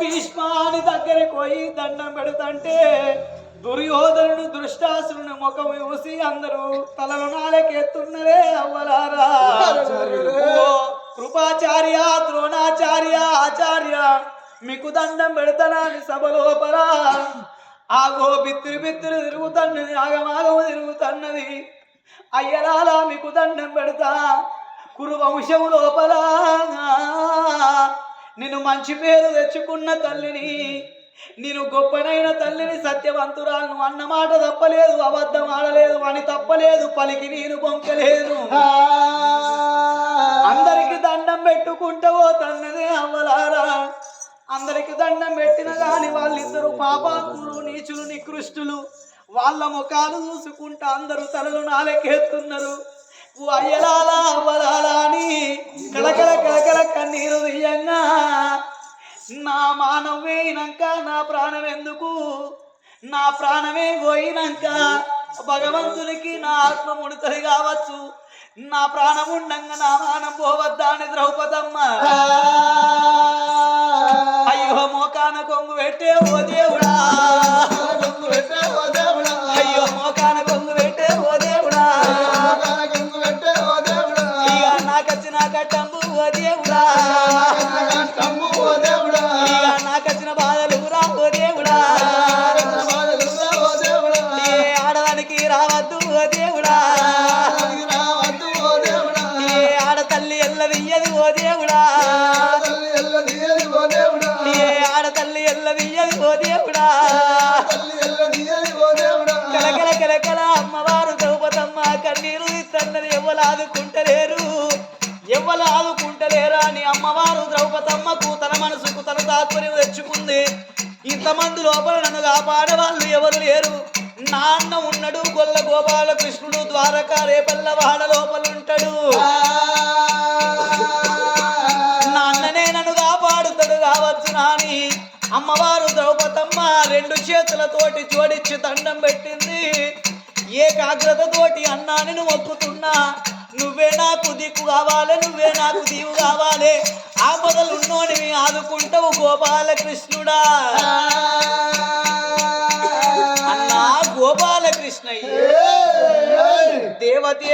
భీష్మాని దగ్గరికి పోయి దండం పెడుతంటే దుర్యోధనుడు దృష్టాసురుని ముఖం చూసి అందరూ తలలు నాలకెత్తున్నరే అవ్వలారా. కృపాచార్య ద్రోణాచార్య ఆచార్య మీకు దండం పెడతానా అని సభ లోపల ఆగో బిత్తిరి బిత్తిరి తిరుగుతున్నది ఆగమాగము తిరుగుతున్నది. అయ్యరాలా మీకు దండం పెడతా. కురు వంశము లోపల. నేను మంచి పేరు తెచ్చుకున్న తల్లిని నేను గొప్పనైన తల్లిని సత్యవంతురాలను అన్న మాట తప్పలేదు అబద్ధం ఆడలేదు అని తప్పలేదు పలికి నేను పొంకలేదు. అందరికి దండం పెట్టుకుంటావో తన్నదే అవ్వలారా? అందరికి దండం పెట్టిన గాని వాళ్ళిద్దరు పాపాత్ములు నీచులు నికృష్టులు. వాళ్ళ ముఖాలు చూసుకుంటా అందరూ తలలు నాలెక్కేస్తున్నారు. అయ్యలాలా అవ్వలాలా అని కలకల కలకల కన్నీరు తీయంగా నా మానం వేయినాక నా ప్రాణం ఎందుకు నా ప్రాణమే పోయినాక భగవంతునికి నా ఆత్మ ముడుతుంది కావచ్చు. నా ప్రాణం ఉండంగా నా మానం పోవద్దా అని ద్రౌపదమ్మ. అయ్యో మోకాన కొంగు పెట్టే ఓ దేవుడా. అయ్యో మోకాన కొంగు పెట్టే ఓ దేవుడా. ఇక నాకచ్చిన కట్టంబు ఓ దేవుడా. ఓ దేవుడా. ఏ ఆడతల్లి ఎల్లదియ్యది ఓ దేవుడా. కలకల కలకల అమ్మవారు ద్రౌపదమ్మ కన్నీరు ఇత్తన్నది ఎవరు ఆదుకుంటలేరు? ఎవరు ఆదుకుంటలేరా అని అమ్మవారు ద్రౌపదమ్మకు తన మనసుకు తన తాత్పర్యం తెచ్చుకుంది. ఇంతమంది లోపల నన్ను కాపాడే వాళ్ళు ఎవరు లేరు. నాన్న ఉన్నాడు గొల్ల గోపాలకృష్ణుడు ద్వారకా రేపల్ల వాడ కాపాడుతాడు కావచ్చు నాని అమ్మవారు ద్రౌపదమ్మ రెండు చేతులతోటి జోడించి దండం పెట్టింది. ఏకాగ్రతతోటి అన్నా నేను మొక్కుతున్నా నువ్వే నాకు దిక్కు కావాలి నువ్వే నాకు దీవు కావాలి. ఆ మొదలున్నోనివి ఆదుకుంటావు గోపాలకృష్ణుడా. అన్నా గోపాలకృష్ణయ్య. దేవతే